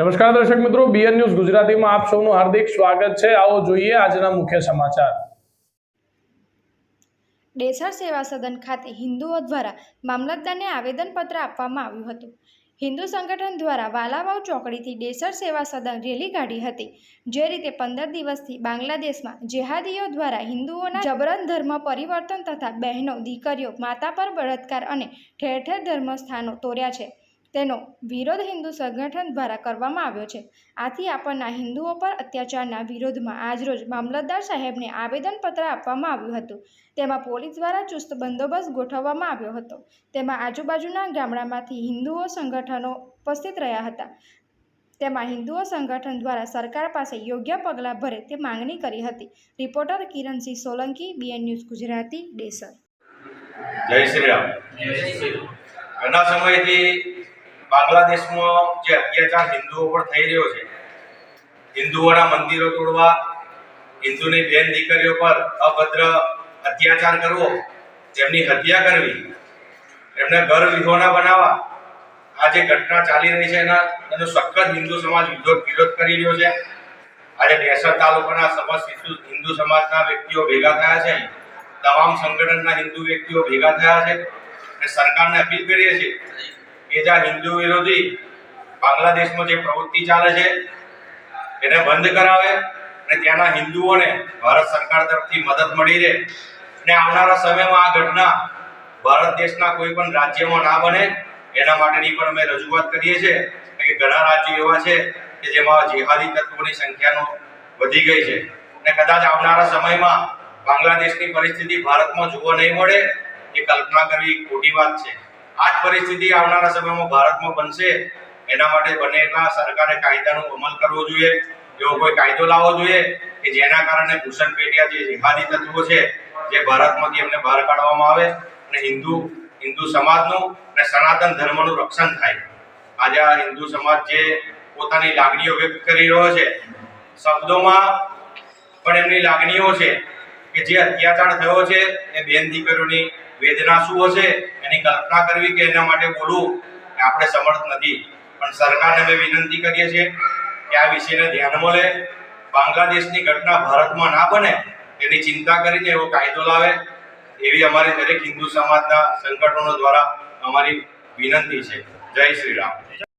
નમસ્કાર દર્શક મિત્રો બીએન ન્યૂઝ ગુજરાતીમાં આપ સૌનું હાર્દિક સ્વાગત છે. આવો જોઈએ આજના મુખ્ય સમાચાર. ડેસર સેવા સદન ખાતે હિન્દુઓ દ્વારા મામલતદારને આવેદનપત્ર આપવામાં આવ્યું હતું. હિન્દુ સંગઠન દ્વારા વાલાવાવ ચોકડીથી ડેસર સેવા સદન રેલી કાઢી હતી, જે રીતે પંદર દિવસથી બાંગ્લાદેશમાં જેહાદીઓ દ્વારા હિન્દુઓના જબરન ધર્મ પરિવર્તન તથા બહેનો, દીકરીઓ, માતા પર બળાત્કાર અને ઠેર ઠેર ધર્મ સ્થાનો તોડ્યા છે. તેનો વિરોધ હિન્દુ સંગઠન દ્વારા કરવામાં આવ્યો છે. આથી આપણના હિન્દુઓ પર અત્યાચારના વિરોધમાં આજરોજ મામલતદાર સાહેબને આવેદનપત્ર આપવામાં આવ્યું હતું. તેમાં પોલીસ દ્વારા ચુસ્ત બંદોબસ્ત ગોઠવવામાં આવ્યો હતો. તેમાં આજુબાજુના ગામડામાંથી હિન્દુઓ સંગઠનો ઉપસ્થિત રહ્યા હતા. તેમાં હિન્દુઓ સંગઠન દ્વારા સરકાર પાસે યોગ્ય પગલાં ભરે તે માંગણી કરી હતી. Reporter Kiransinh Solanki, BN news Gujarati Desar Jai Shri Ram. ઘણા સમયથી બાંગ્લાદેશમાં જે અત્યાચાર હિન્દુઓ પર થઈ રહ્યો છે, હિન્દુઓના મંદિરો તોડવા, હિન્દુની બેન દીકરીઓ પર અભદ્ર અત્યાચાર કરવો, તેમની હત્યા કરવી, એમને ઘર વિહોણા બનાવવા, આ જે ઘટના ચાલી રહી છે, એના, એનો સખત હિન્દુ સમાજ વિરોધ વિરોધ કરી રહ્યો છે. આજે બેસર તાલુકાના સમસ્ત હિન્દુ સમાજના વ્યક્તિઓ ભેગા થયા છે. તમામ સંગઠનના હિન્દુ વ્યક્તિઓ ભેગા થયા છે. અને સરકારને અપીલ કરીએ છીએ કે જ્યાં હિન્દુ વિરોધી બાંગ્લાદેશમાં જે પ્રવૃત્તિ ચાલે છે, એને બંધ કરાવે અને ત્યાંના હિન્દુઓને ભારત સરકાર તરફથી મદદ મળી રહે અને આવનારા સમયમાં આ ઘટના ભારત દેશના કોઈ પણ રાજ્યમાં ના બને, એના માટેની પણ અમે રજૂઆત કરીએ છીએ. કે ઘણા રાજ્યો એવા છે કે જેમાં જેહાદી તત્વોની સંખ્યાનો વધી ગઈ છે. અને કદાચ આવનારા સમયમાં બાંગ્લાદેશની પરિસ્થિતિ ભારતમાં જોવા નહીં મળે, એ કલ્પના કરવી ખોટી વાત છે. આ જ પરિસ્થિતિ આવનારા સમયમાં ભારતમાં બનશે. એના માટે બને એટલા સરકારે કાયદાનો અમલ કરવો જોઈએ. એવો કોઈ કાયદો લાવવો જોઈએ કે જેના કારણે ભૂષણ પેટિયા જે જેહાદી તત્વો છે, જે ભારતમાંથી એમને બહાર કાઢવામાં આવે અને હિન્દુ હિન્દુ સમાજનું અને સનાતન ધર્મનું રક્ષણ થાય. આજે આ હિન્દુ સમાજ જે પોતાની લાગણીઓ વ્યક્ત કરી રહ્યો છે, શબ્દોમાં પણ એમની લાગણીઓ છે. કે જે અત્યાચાર થયો છે, એ બેન દીકરીઓની વેદના શું હશે, એની કલ્પના કરવી કે એના માટે બોલવું આપણે સમર્થ નથી. પણ સરકારને અમે વિનંતી કરીએ છીએ કે આ વિષયને ધ્યાનમાં લે. બાંગ્લાદેશની ઘટના ભારતમાં ના બને, એની ચિંતા કરીને એવો કાયદો લાવે, એવી અમારી દરેક હિન્દુ સમાજના સંગઠનો દ્વારા અમારી વિનંતી છે. જય શ્રી રામ.